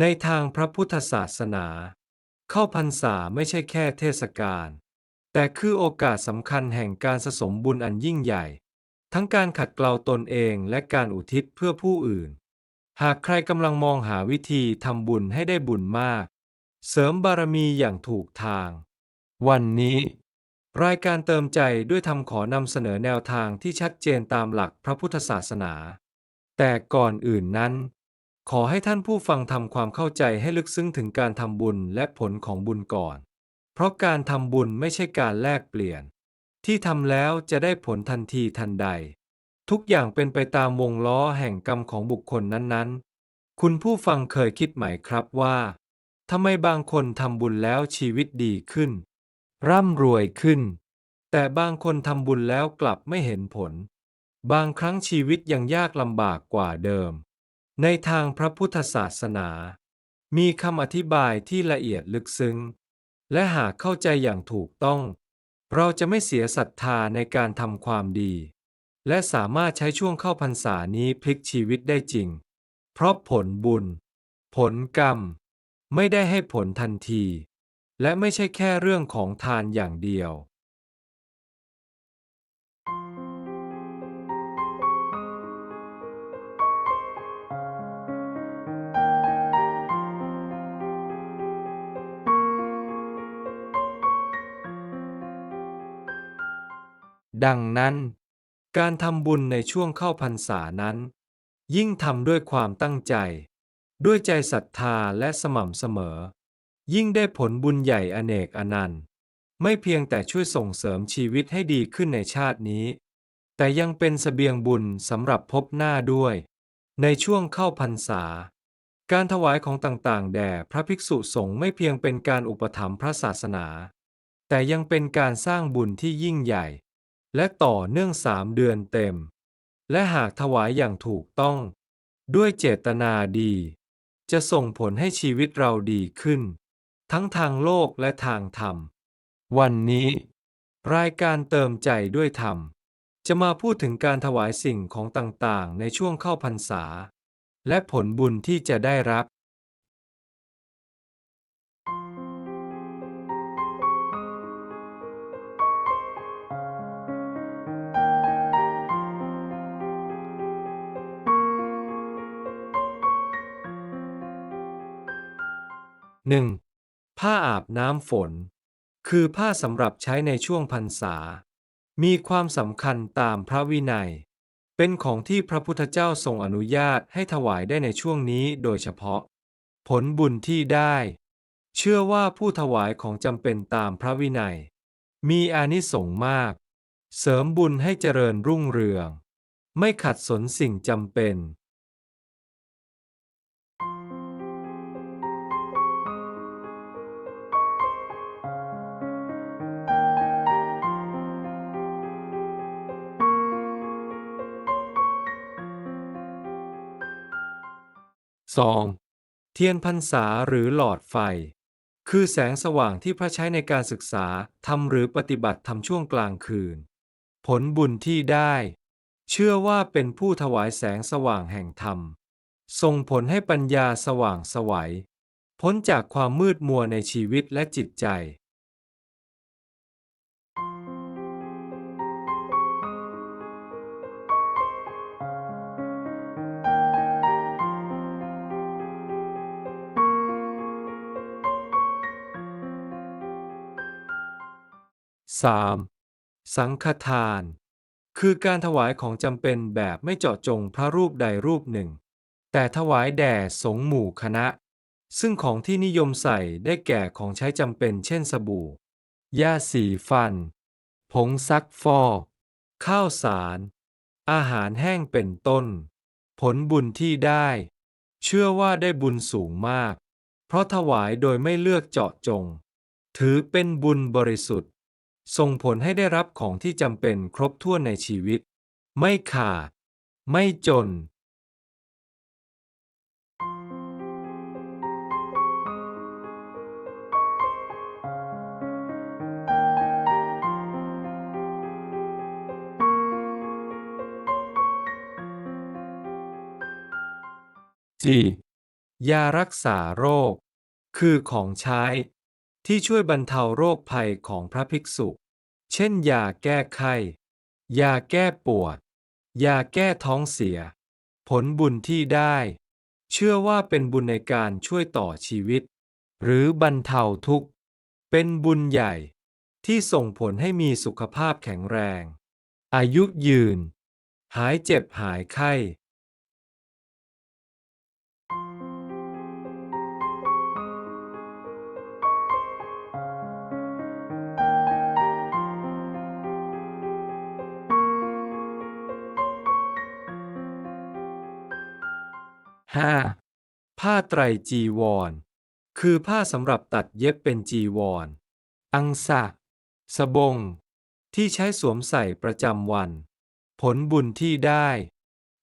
ในทางพระพุทธศาสนา เข้าพรรษาไม่ใช่แค่เทศกาลแต่คือโอกาสสำคัญแห่งการสะสมบุญอันยิ่งใหญ่ ทั้งการขัดเกลาตนเองและการอุทิศเพื่อผู้อื่น หากใครกำลังมองหาวิธีทำบุญให้ได้บุญมาก เสริมบารมีอย่างถูกทาง วันนี้ รายการเติมใจด้วยทำขอนำเสนอแนวทางที่ชัดเจนตามหลักพระพุทธศาสนา แต่ก่อนอื่นนั้น ขอให้ท่านผู้ฟังทำความเข้าใจให้ลึกซึ้งถึงการทำบุญและผลของบุญก่อน เพราะการทำบุญไม่ใช่การแลกเปลี่ยน ที่ทำแล้วจะได้ผลทันทีทันใด ทุกอย่างเป็นไปตามวงล้อแห่งกรรมของบุคคลนั้นๆ คุณผู้ฟังเคยคิดไหมครับว่าทำไมบางคนทำบุญแล้วชีวิตดีขึ้น ร่ำรวยขึ้น แต่บางคนทำบุญแล้วกลับไม่เห็นผล บางครั้งชีวิตยังยากลำบากกว่าเดิม ในทางพระพุทธศาสนา มีคำอธิบายที่ละเอียดลึกซึ้ง และหากเข้าใจอย่างถูกต้อง เราจะไม่เสียศรัทธาในการทำความดี และสามารถใช้ช่วงเข้าพรรษานี้พลิกชีวิตได้จริง เพราะผลบุญ ผลกรรม ไม่ได้ให้ผลทันที และไม่ใช่แค่เรื่องของทานอย่างเดียว ดังนั้น การทำบุญในช่วงเข้าพรรษานั้น ยิ่งทำด้วยความตั้งใจ ด้วยใจศรัทธาและสม่ำเสมอ ยิ่งได้ผลบุญใหญ่อเนกอนันต์ ไม่เพียงแต่ช่วยส่งเสริมชีวิตให้ดีขึ้นในชาตินี้ แต่ยังเป็นเสบียงบุญสำหรับพบหน้าด้วย ในช่วงเข้าพรรษา การถวายของต่างๆ แด่พระภิกษุสงฆ์ไม่เพียงเป็นการอุปถัมภ์พระศาสนา แต่ยังเป็นการสร้างบุญที่ยิ่งใหญ่ และต่อเนื่องสามเดือนเต็ม และหากถวายอย่างถูกต้อง ด้วยเจตนาดี จะส่งผลให้ชีวิตเราดีขึ้น ทั้งทางโลกและทางธรรม วันนี้ รายการเติมใจด้วยธรรม จะมาพูดถึงการถวายสิ่งของต่างๆ ในช่วงเข้าพรรษา และผลบุญที่จะได้รับ 1. ผ้าอาบน้ำฝน คือผ้าสำหรับใช้ในช่วงพรรษา มีความสำคัญตามพระวินัย เป็นของที่พระพุทธเจ้าทรงอนุญาตให้ถวายได้ในช่วงนี้โดยเฉพาะ ผลบุญที่ได้ เชื่อว่าผู้ถวายของจำเป็นตามพระวินัย มีอานิสงส์มาก เสริมบุญให้เจริญรุ่งเรือง ไม่ขัดสนสิ่งจำเป็น 2. เทียนพรรษาหรือหลอดไฟ คือแสงสว่างที่พระใช้ในการศึกษาทำหรือปฏิบัติทำช่วงกลางคืน ผลบุญที่ได้ เชื่อว่าเป็นผู้ถวายแสงสว่างแห่งธรรมส่งผลให้ปัญญาสว่างสวัย พ้นจากความมืดมัวในชีวิตและจิตใจ 3. สังฆทาน คือการถวายของจำเป็นแบบไม่เจาะจงพระรูปใดรูปหนึ่ง แต่ถวายแด่สงฆ์หมู่คณะ ซึ่งของที่นิยมใส่ได้แก่ของใช้จำเป็นเช่นสบู่ยาสีฟัน ผงซักฟอกข้าวสาร อาหารแห้งเป็นต้น ผลบุญที่ได้ เชื่อว่าได้บุญสูงมาก เพราะถวายโดยไม่เลือกเจาะจง ถือเป็นบุญบริสุทธิ์ ส่งผลให้ได้รับของที่จำเป็นครบถ้วนในชีวิต ไม่ขาด ไม่จน 4. ยารักษาโรค คือของใช้ ที่ช่วยบรรเทาโรคภัยของพระภิกษุ เช่น ยาแก้ไข้ ยาแก้ปวด ยาแก้ท้องเสีย ผลบุญที่ได้ เชื่อว่าเป็นบุญในการช่วยต่อชีวิต หรือบรรเทาทุกข์ เป็นบุญใหญ่ ที่ส่งผลให้มีสุขภาพแข็งแรง อายุยืน หายเจ็บหายไข้ 5. ผ้าไตรจีวร คือผ้าสำหรับตัดเย็บเป็นจีวร อังสะสบง ที่ใช้สวมใส่ประจำวัน ผลบุญที่ได้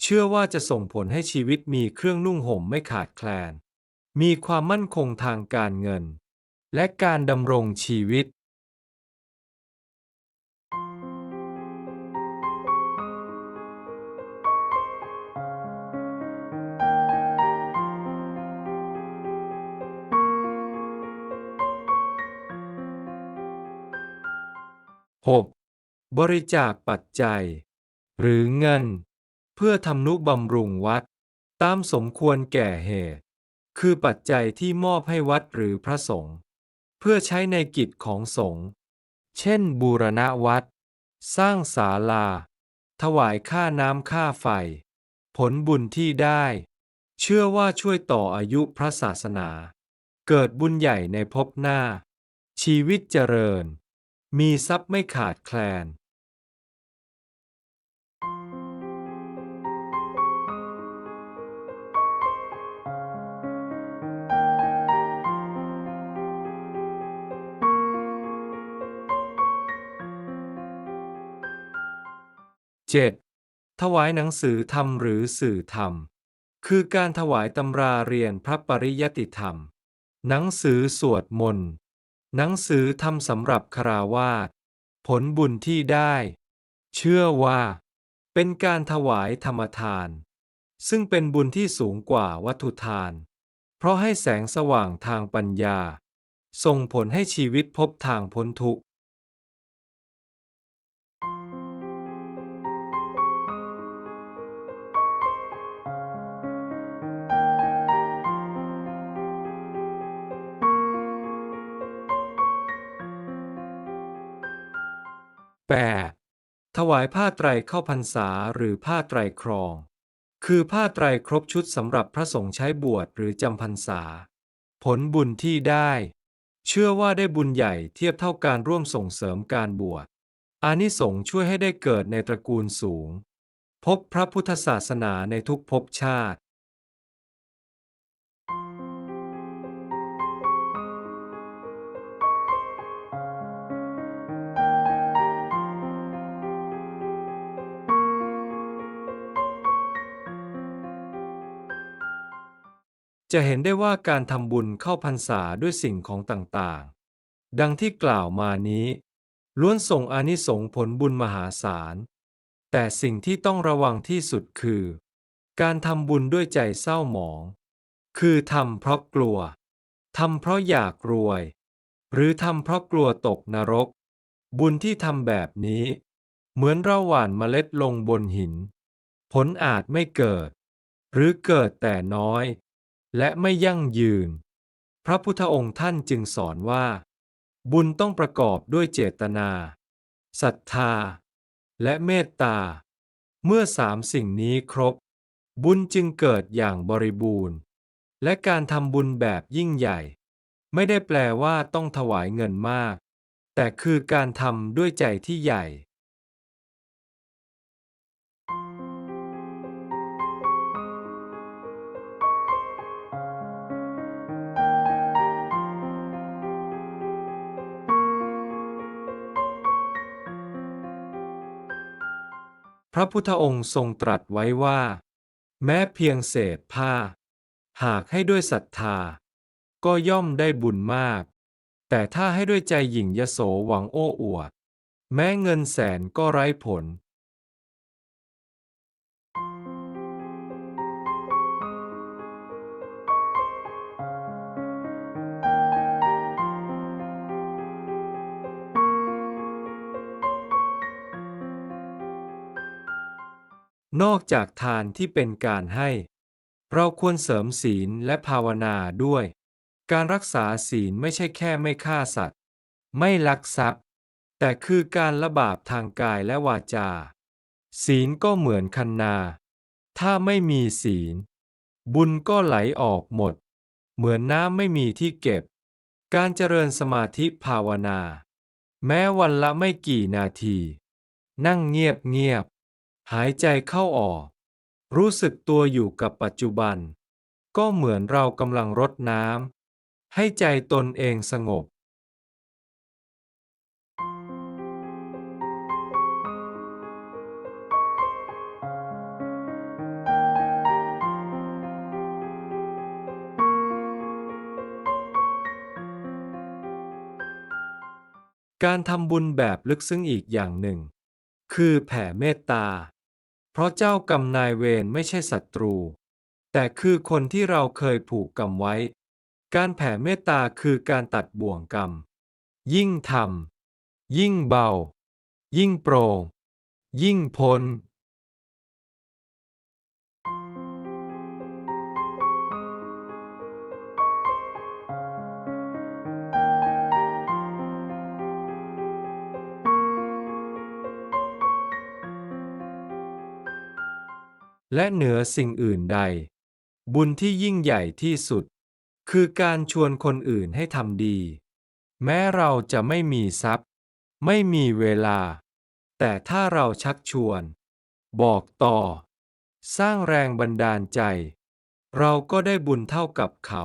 เชื่อว่าจะส่งผลให้ชีวิตมีเครื่องนุ่งห่มไม่ขาดแคลน มีความมั่นคงทางการเงิน และการดำรงชีวิต 6. บริจาคปัจจัย หรือเงิน เพื่อทำนุบำรุงวัด ตามสมควรแก่เหตุ คือปัจจัยที่มอบให้วัดหรือพระสงฆ์เพื่อใช้ในกิจของสงฆ์เช่น บูรณะวัด สร้างศาลา ถวายค่าน้ำค่าไฟ ผลบุญที่ได้ เชื่อว่าช่วยต่ออายุพระศาสนา เกิดบุญใหญ่ในภพหน้า ชีวิตเจริญ มีทรัพย์ไม่ขาดแคลน 7. ถวายหนังสือธรรมหรือสื่อธรรม คือการถวายตำราเรียนพระปริยติธรรม หนังสือสวดมนต์ หนังสือทำสำหรับคาราวาสผลบุญที่ได้ เชื่อว่า เป็นการถวายธรรมทาน ซึ่งเป็นบุญที่สูงกว่าวัตถุทาน เพราะให้แสงสว่างทางปัญญา ส่งผลให้ชีวิตพบทางพ้นทุกข์ 8. ถวายผ้าไตรเข้าพรรษาหรือผ้าไตรครอง คือผ้าไตรครบชุดสำหรับพระสงฆ์ใช้บวชหรือจำพรรษา ผลบุญที่ได้ เชื่อว่าได้บุญใหญ่เทียบเท่าการร่วมส่งเสริมการบวชอานิสงส์ช่วยให้ได้เกิดในตระกูลสูง พบพระพุทธศาสนาในทุกภพชาติ จะเห็นได้ว่าการทำบุญเข้าพรรษาด้วยสิ่งของต่างๆ ดังที่กล่าวมานี้ ล้วนส่งอานิสงส์ผลบุญมหาศาล แต่สิ่งที่ต้องระวังที่สุดคือ การทำบุญด้วยใจเศร้าหมอง คือทำเพราะกลัว ทำเพราะอยากรวย หรือทำเพราะกลัวตกนรก บุญที่ทำแบบนี้ เหมือนเราหว่านเมล็ดลงบนหิน ผลอาจไม่เกิด หรือเกิดแต่น้อย และไม่ยั่งยืน พระพุทธองค์ท่านจึงสอนว่า บุญต้องประกอบด้วยเจตนาศรัทธา และเมตตา เมื่อสามสิ่งนี้ครบ บุญจึงเกิดอย่างบริบูรณ์ และการทำบุญแบบยิ่งใหญ่ ไม่ได้แปลว่าต้องถวายเงินมาก แต่คือการทำด้วยใจที่ใหญ่ ระพุทธองค์ทรงตรัสไว้ว่า แม้เพียงเศษผ้า หากให้ด้วยศรัทธา ก็ย่อมได้บุญมาก แต่ถ้าให้ด้วยใจหยิ่งยโสหวังโอ้อวด แม้เงินแสนก็ไร้ผล นอกจากทานที่เป็นการให้ เราควรเสริมศีลและภาวนาด้วย การรักษาศีลไม่ใช่แค่ไม่ฆ่าสัตว์ ไม่ลักทรัพย์ แต่คือการละบาปทางกายและวาจา ศีลก็เหมือนคันนา ถ้าไม่มีศีล บุญก็ไหลออกหมด เหมือนน้ำไม่มีที่เก็บ การเจริญสมาธิภาวนา แม้วันละไม่กี่นาที นั่งเงียบเงียบ หายใจเข้าออก รู้สึกตัวอยู่กับปัจจุบัน ก็เหมือนเรากำลังรดน้ำให้ใจตนเองสงบการทำบุญแบบลึกซึ้งอีกอย่างหนึ่ง คือแผ่เมตตา เพราะเจ้ากรรมนายเวรไม่ใช่ศัตรู แต่คือคนที่เราเคยผูกกรรมไว้ การแผ่เมตตาคือการตัดบ่วงกรรม ยิ่งทำยิ่งเบา ยิ่งโปร่งยิ่งพ้น และเหนือสิ่งอื่นใด บุญที่ยิ่งใหญ่ที่สุด คือการชวนคนอื่นให้ทำดี แม้เราจะไม่มีทรัพย์ ไม่มีเวลา แต่ถ้าเราชักชวน บอกต่อ สร้างแรงบันดาลใจ เราก็ได้บุญเท่ากับเขา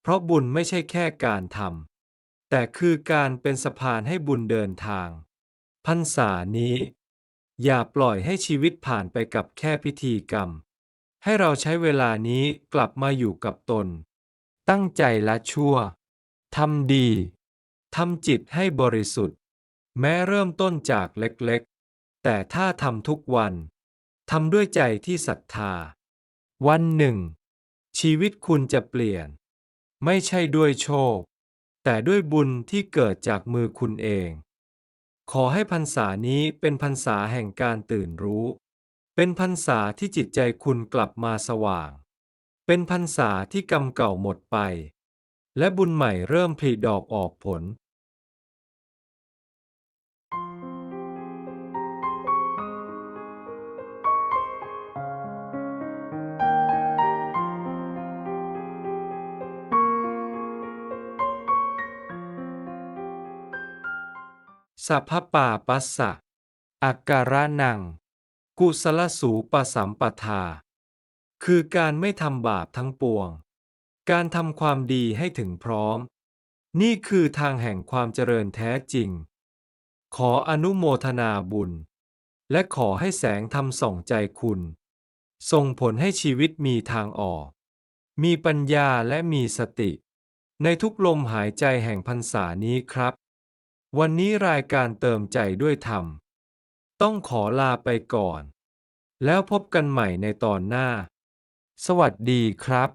เพราะบุญไม่ใช่แค่การทำแต่คือการเป็นสะพานให้บุญเดินทาง พรรษานี้ อย่าปล่อยให้ชีวิตผ่านไปกับแค่พิธีกรรม ให้เราใช้เวลานี้กลับมาอยู่กับตน ตั้งใจละชั่ว ทำดี ทำจิตให้บริสุทธิ์ แม้เริ่มต้นจากเล็กๆ แต่ถ้าทำทุกวัน ทำด้วยใจที่ศรัทธา วันหนึ่ง ชีวิตคุณจะเปลี่ยน ไม่ใช่ด้วยโชค แต่ด้วยบุญที่เกิดจากมือคุณเอง ขอให้พรรษานี้เป็นพรรษาแห่งการตื่นรู้ เป็นพรรษาที่จิตใจคุณกลับมาสว่าง เป็นพรรษาที่กรรมเก่าหมดไป และบุญใหม่เริ่มผลิดอกออกผล สัพพปาปัสสะอาการะนัง กุสลสูปสัมปทา คือการไม่ทำบาปทั้งปวง การทำความดีให้ถึงพร้อม นี่คือทางแห่งความเจริญแท้จริง ขออนุโมทนาบุญ และขอให้แสงธรรมส่องใจคุณ ส่งผลให้ชีวิตมีทางออก มีปัญญาและมีสติ ในทุกลมหายใจแห่งพรรษานี้ครับ วันนี้รายการเติมใจด้วยธรรม ต้องขอลาไปก่อน แล้วพบกันใหม่ในตอนหน้า สวัสดีครับ